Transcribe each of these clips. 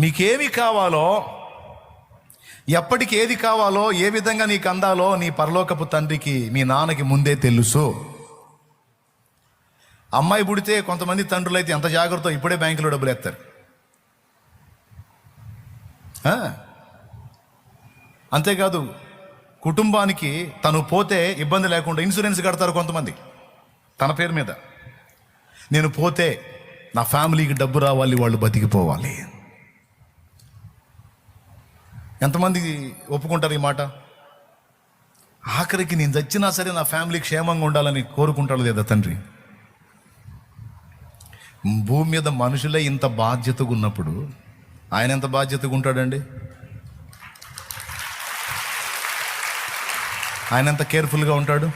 నీకేమి కావాలో ఎప్పటికి ఏది కావాలో ఏ విధంగా నీకు అందాలో నీ పరలోకపు తండ్రికి మీ నాన్నకి ముందే తెలుసు. అమ్మాయి పుడితే కొంతమంది తండ్రులు అయితే ఎంత జాగ్రత్త ఇప్పుడే బ్యాంకులో డబ్బులు ఎత్తారు అంతేకాదు కుటుంబానికి తను పోతే ఇబ్బంది లేకుండా ఇన్సూరెన్స్ కడతారు కొంతమంది తన పేరు మీద. నేను పోతే నా ఫ్యామిలీకి డబ్బు రావాలి వాళ్ళు బతికిపోవాలి. ఎంతమంది ఒప్పుకుంటారు ఈ మాట? ఆఖరికి నేను చచ్చినా సరే నా ఫ్యామిలీ క్షేమంగా ఉండాలని కోరుకుంటాడు లేదా తండ్రి? భూమి మీద మనుషులే ఇంత బాధ్యతగా ఉన్నప్పుడు ఆయన ఎంత బాధ్యతగా ఉంటాడండి? ఆయన ఎంత కేర్ఫుల్గా ఉంటాడు?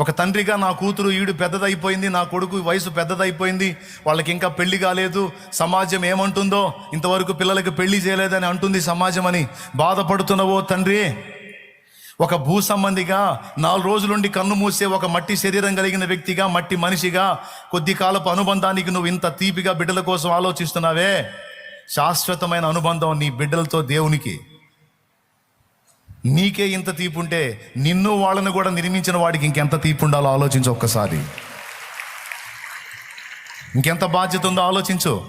ఒక తండ్రిగా నా కూతురు ఈడు పెద్దదైపోయింది నా కొడుకు వయసు పెద్దదైపోయింది వాళ్ళకి ఇంకా పెళ్ళి కాలేదు సమాజం ఏమంటుందో ఇంతవరకు పిల్లలకి పెళ్ళి చేయలేదని అంటుంది సమాజం అని బాధపడుతున్నవో తండ్రి. ఒక భూ సంబంధిగా నాలుగు రోజులుండి కన్ను మూసే ఒక మట్టి శరీరం కలిగిన వ్యక్తిగా మట్టి మనిషిగా కొద్ది కాలపు అనుబంధానికి నువ్వు ఇంత తీపిగా బిడ్డల కోసం ఆలోచిస్తున్నావే. శాశ్వతమైన అనుబంధం నీ బిడ్డలతో దేవునికి. నీకే ఇంత తీపు ఉంటే నిన్ను వాళ్ళని కూడా నిర్మించిన వాడికి ఇంకెంత తీపు ఉండాలో ఆలోచించు ఒక్కసారి. ఇంకెంత బాధ్యత ఉందో ఆలోచించు.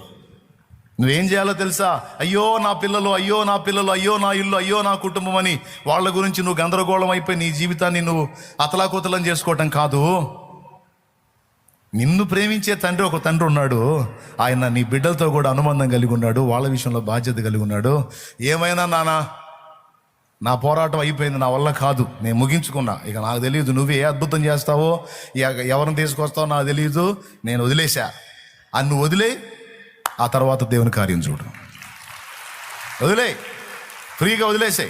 నువ్వేం చేయాలో తెలుసా? అయ్యో నా పిల్లలు అయ్యో నా పిల్లలు అయ్యో నా ఇల్లు అయ్యో నా కుటుంబం అని వాళ్ళ గురించి నువ్వు గందరగోళం అయిపోయి నీ జీవితాన్ని నువ్వు అతలాకుతలం చేసుకోవటం కాదు. నిన్ను ప్రేమించే తండ్రి ఒక తండ్రి ఉన్నాడు. ఆయన నీ బిడ్డలతో కూడా అనుబంధం కలిగి ఉన్నాడు. వాళ్ళ విషయంలో బాధ్యత కలిగి ఉన్నాడు. ఏమైనా నానా? నా పోరాటం అయిపోయింది నా వల్ల కాదు. నేను ముగించుకున్నా. ఇక నాకు తెలియదు నువ్వు ఏ అద్భుతం చేస్తావో? ఎవరిని తీసుకొస్తావో నాకు తెలియదు నేను వదిలేశా. అన్ను వదిలే ఆ తర్వాత దేవుని కార్యం చూడు. వదిలే ఫ్రీగా వదిలేసే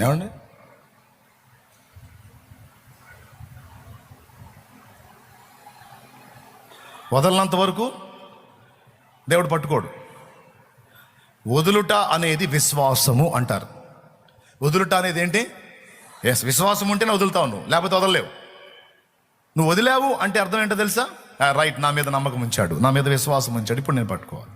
ఏమండి? వదలనంత వరకు దేవుడు పట్టుకోడు. వదులుట అనేది విశ్వాసము అంటారు. వదులుట అనేది ఏంటి? ఎస్ విశ్వాసం ఉంటేనే వదులుతావు నువ్వు లేకపోతే వదలలేవు. నువ్వు వదిలావు అంటే అర్థం ఏంటో తెలుసా? Ah, రైట్ నా మీద నమ్మకం ఉంచాడు నా మీద విశ్వాసం ఉంచాడు ఇప్పుడు నేను పట్టుకోవాలి.